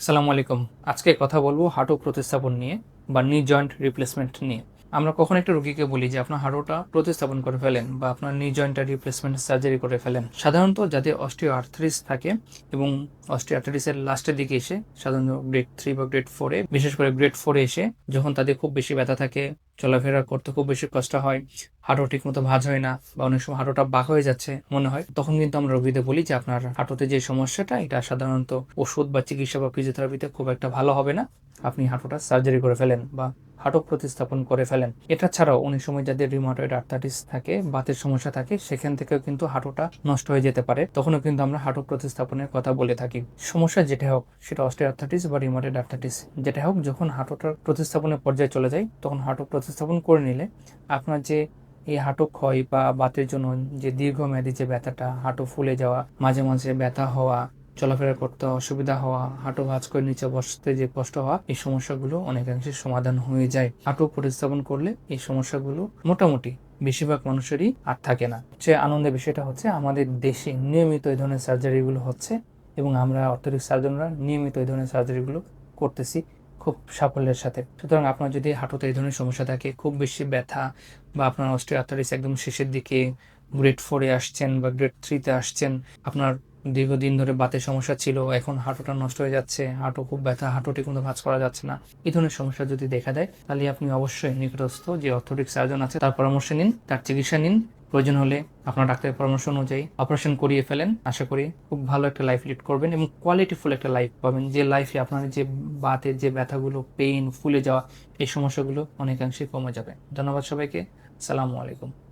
আসসালামু আলাইকুম। আজকে কথা বলব হাঁটু প্রতিস্থাপন নিয়ে বা নি জয়েন্ট রিপ্লেসমেন্ট নিয়ে। আমরা কখন একটা রোগীকে বলি যে আপনার হাঁটুটা প্রতিস্থাপন করে ফেলেন বা আপনার নি জয়েন্টটা রিপ্লেসমেন্ট সার্জারি করে ফেলেন। সাধারণত যাদের অস্টিও আর্থ্রিস থাকে এবং অস্টিও আর্থ্রিসের লাস্টের দিকে এসে, সাধারণত গ্রেড থ্রি বা গ্রেড ফোরে বিশেষ করে গ্রেড ফোরে এসে যখন তাদের খুব বেশি ব্যথা থাকে, চলাফেরা করতে খুব বেশি কষ্ট হয়, হাঁটু ঠিক মতো ভাঁজ হয় না বা অনেক সময় হাঁটুটা বাঁক হয়ে যাচ্ছে মনে হয়, তখন কিন্তু আমরা রোগীদের বলি যে আপনার হাঁটুতে যে সমস্যাটা, এটা সাধারণত ওষুধ বা চিকিৎসা বা ফিজিওথেরাপিতে খুব একটা ভালো হবে না। আপনি হাঁটুটা সার্জারি করে ফেলেন বা হাঁটু প্রতিস্থাপন করে ফেলেন। এটা ছাড়াও অনেক সময় যাদের রিমোটয়েড আর্থাইটিস থাকে, বাতের সমস্যা থাকে, সেখান থেকেও কিন্তু হাঁটুটা নষ্ট হয়ে যেতে পারে। তখনও কিন্তু আমরা হাঁটু প্রতিস্থাপনের কথা বলে থাকি। সমস্যা যেটা হোক, সেটা অস্টে আর্থাইটিস বা রিমোটেড আর্থাইটিস যেটা হোক, যখন হাঁটুটার প্রতিস্থাপনের পর্যায়ে চলে যায়, তখন হাঁটু প্রতিস্থাপন করে নিলে আপনার যে এই হাঁটু ক্ষয় বা বাতের জন্য যে দীর্ঘমেয়াদী যে ব্যথাটা, হাঁটু ফুলে যাওয়া, মাঝে মাঝে ব্যথা হওয়া চলাফেরা করতে অসুবিধা হওয়া, হাঁটু ভাঁজ করে নিচে বসতে যে কষ্ট হওয়া, এই সমস্যাগুলো অনেকাংশে সমাধান হয়ে যায়। হাঁটু প্রতিস্থাপন করলে এই সমস্যাগুলো মোটামুটি বেশিরভাগ মানুষেরই আর থাকে না। সে আনন্দের বিষয়টা হচ্ছে আমাদের দেশে নিয়মিত এই ধরনের সার্জারিগুলো হচ্ছে এবং আমরা অর্থোডিক সার্জনরা নিয়মিত এই ধরনের সার্জারিগুলো করতেছি খুব সাফল্যের সাথে। সুতরাং আপনার যদি হাঁটুতে এই ধরনের সমস্যা থাকে, খুব বেশি ব্যথা বা আপনার অস্ট্রিয়াথারিস একদম শেষের দিকে গ্রেড ফোরে আসছেন বা গ্রেড থ্রিতে আসছেন, আপনার দীর্ঘদিন ধরে বাতের সমস্যা ছিল, এখন হাঁটুটা নষ্ট হয়ে যাচ্ছে, হাঁটু খুব ব্যথা হাঁটু ঠিক মতো ভাঁজ করা যাচ্ছে না। এই ধরনের সমস্যা যদি দেখা দেয়, তাহলে আপনি অবশ্যই নিকটস্থ যে অর্থোটিক সার্জন আছে, তার পরামর্শ নিন, তার চিকিৎসা নিন। প্রয়োজন হলে আপনার ডাক্তারের পরামর্শ অনুযায়ী অপারেশন করিয়ে ফেলেন। আশা করি খুব ভালো একটা লাইফ লিড করবেন এবং কোয়ালিটিফুল একটা লাইফ পাবেন, যে লাইফে আপনার যে বাতের যে ব্যথাগুলো পেইন ফুলে যাওয়া, এই সমস্যাগুলো অনেকাংশে কমে যাবে। ধন্যবাদ সবাইকে। সালামু আলাইকুম।